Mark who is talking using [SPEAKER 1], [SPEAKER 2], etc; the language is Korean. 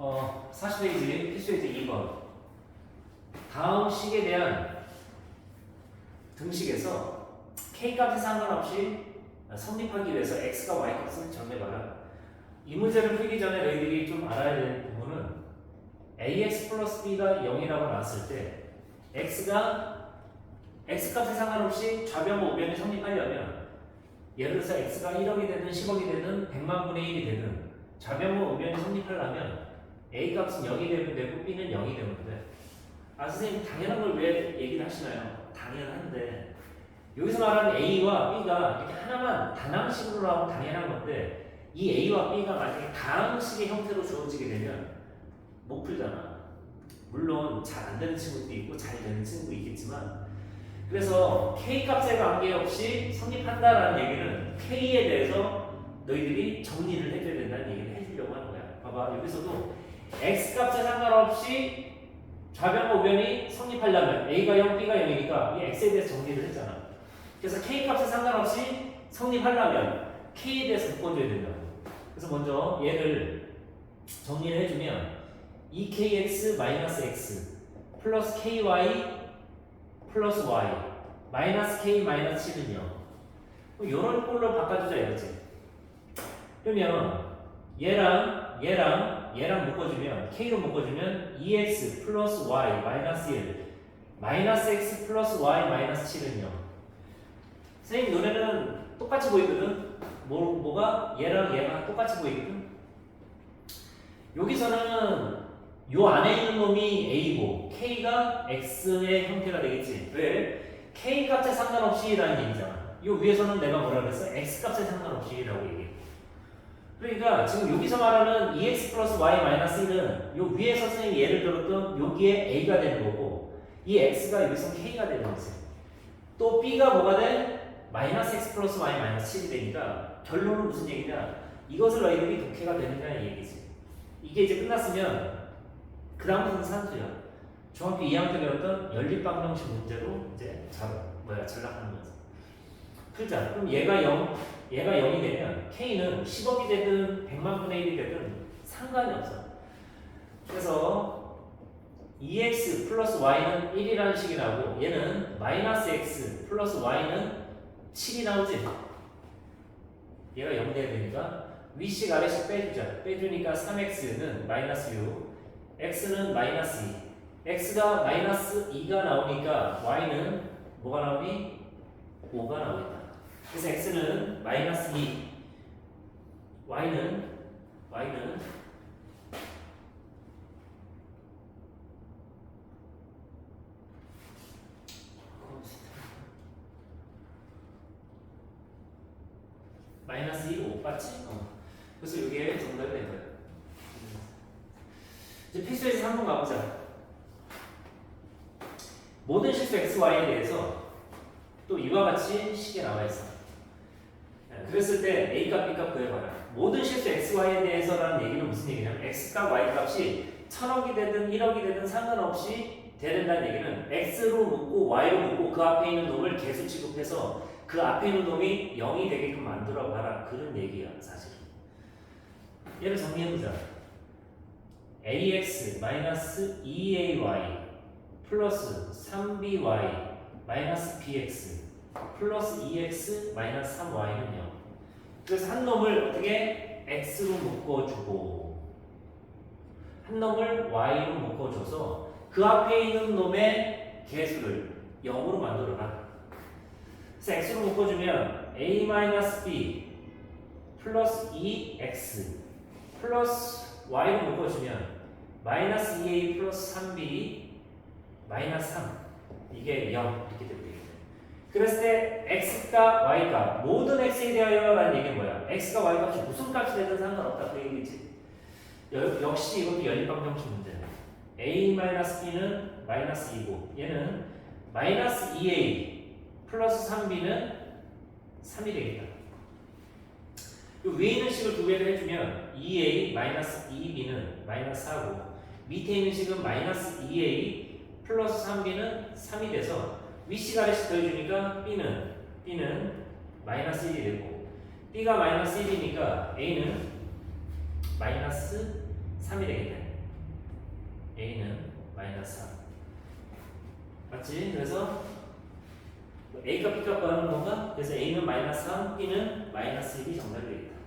[SPEAKER 1] 어, 40페이지 필수예제 2번. 다음 식에 대한 등식에서 k 값에 상관없이 성립하기 위해서 x가 y 값을 정해봐라. 이 문제를 풀기 전에 너희들이 좀 알아야 될 부분은 ax 플러스 b가 0이라고 나왔을 때 x가 x 값에 상관없이 좌변과 우변이 성립하려면 예를 들어서 x가 1억이 되든 10억이 되든 100만 분의 1이 되든 좌변과 우변이 성립하려면 a 값은 0이 되면 되고 b는 0이 되면 돼. 아 선생님 당연한 걸 왜 얘기를 하시나요? 당연한데 여기서 말하는 a와 b가 이렇게 하나만 단항식으로 나오면 당연한 건데 이 a와 b가 만약에 다항식의 형태로 주어지게 되면 못 풀잖아. 물론 잘 안 되는 친구도 있고 잘 되는 친구도 있겠지만 그래서 k 값에 관계없이 성립한다라는 얘기는 k에 대해서 너희들이 정리를 해줘야 된다는 얘기를 해주려고 하는 거야. 봐봐 여기서도 x 값에 상관없이 좌변과 우변이 성립하려면 a가 0, b가 0이니까 이 x에 대해서 정리를 했잖아. 그래서 k 값에 상관없이 성립하려면 k에 대해서 묶어줘야 된다고. 그래서 먼저 얘를 정리를 해주면 2kx 마이너스 x 플러스 ky 플러스 y 마이너스 k 마이너스 7은요. 이런 꼴로 바꿔주자 이거지. 그러면 얘랑 얘랑 얘랑 묶어주면 k로 묶어주면 2x 플러스 y 마이너스 1 마이너스 x 플러스 y 마이너스 7은요. 선생님 노래는 똑같이 보이거든. 뭐, 뭐가 얘랑 얘가 똑같이 보이거든. 여기서는 요 안에 있는 놈이 a고 k가 x의 형태가 되겠지. 왜? k 값에 상관없이 라는 얘기잖아. 요 위에서는 내가 뭐라 그랬어? x 값에 상관없이 라고 얘기해. 그러니까 지금 여기서 말하는 2x 플러스 y 마이너스 1은 요 위에서 선생님이 예를 들었던 여기에 a가 되는 거고 이 x가 여기서 k가 되는 거지. 또 b가 뭐가 돼? 마이너스 x 플러스 y 마이너스 7이 되니까 결론은 무슨 얘기냐? 이것을 너희들이 독해가 되느냐는 얘기지. 이게 이제 끝났으면 그 다음부터는 산수야. 중학교 2학년 때 배웠던 연립방정식 문제로 이제 잘 뭐야 전락하는 거지. 풀자. 그럼 얘가 0, 얘가 0이 되면 k는 10억이 되든 100만 분의 1이 되든 상관이 없어. 그래서 2x 플러스 y는 1이라는 식이 나오고 얘는 마이너스 x 플러스 y는 7이 나오지. 얘가 0 돼야 되니까 위식 아래식 빼주자. 빼주니까 3x는 마이너스 6, x는 마이너스 2. x가 마이너스 2가 나오니까 y는 뭐가 나오니? 5가 나오겠다. 그래서 x는 마이너스 2, y는 y는 마이너스 1, 5 맞지? 어. 그래서 이게 정답이 된 거예요. 이제 필수에서 한번 가보자. 모든 실수 x, y에 대해서 또 이와 같이 식에 나와 있어. 네, 그랬을 때 a 값, b 값 구해봐라. 모든 실수 x, y에 대해서라는 얘기는 무슨 얘기냐면 x 값, y 값이 천억이 되든 1억이 되든 상관없이 되는다는 얘기는 x로 묶고 y로 묶고 그 앞에 있는 놈을 개수 취급해서 그 앞에 있는 놈이 0이 되게끔 만들어 봐라. 그런 얘기야, 사실. 얘를 정리해보자. ax 2ay 플러스 3by 마이너스 bx 플러스 2x 마이너스 3y는요. 그래서 한 놈을 어떻게 x로 묶어주고 한 놈을 y로 묶어줘서 그 앞에 있는 놈의 개수를 0으로 만들어라. 그래서 x로 묶어주면 a 마이너스 b 플러스 2x 플러스 y로 묶어주면 마이너스 2a 플러스 3b 마이너스 3 이게 0 이렇게 되겠네. 그랬을 때 x가 y가 모든 x에 대하여 라는 얘기는 뭐야? x가 y 값이 무슨 값이 되든 상관없다 그 얘기지. 여, 역시 이것도 연립방정식 문제야. a 마이너스 b는 마이너스 2고 얘는 마이너스 2a 플러스 3b는 3이 되겠다. 요 위에 있는 식을 두 배를 해주면 2a 마이너스 2b는 마이너스 4고 밑에 있는 식은 마이너스 2a 플러스 3b는 3이 돼서 위식 아래식 더해주니까 b는 b는 마이너스 1이 되고 b가 마이너스 1이니까 a는 마이너스 3이 되겠네. A는 마이너스 3. 맞지? 그래서 A값 B값 구하는 건가? 그래서 A는 마이너스 3, B는 마이너스 1이 정답이 되겠다.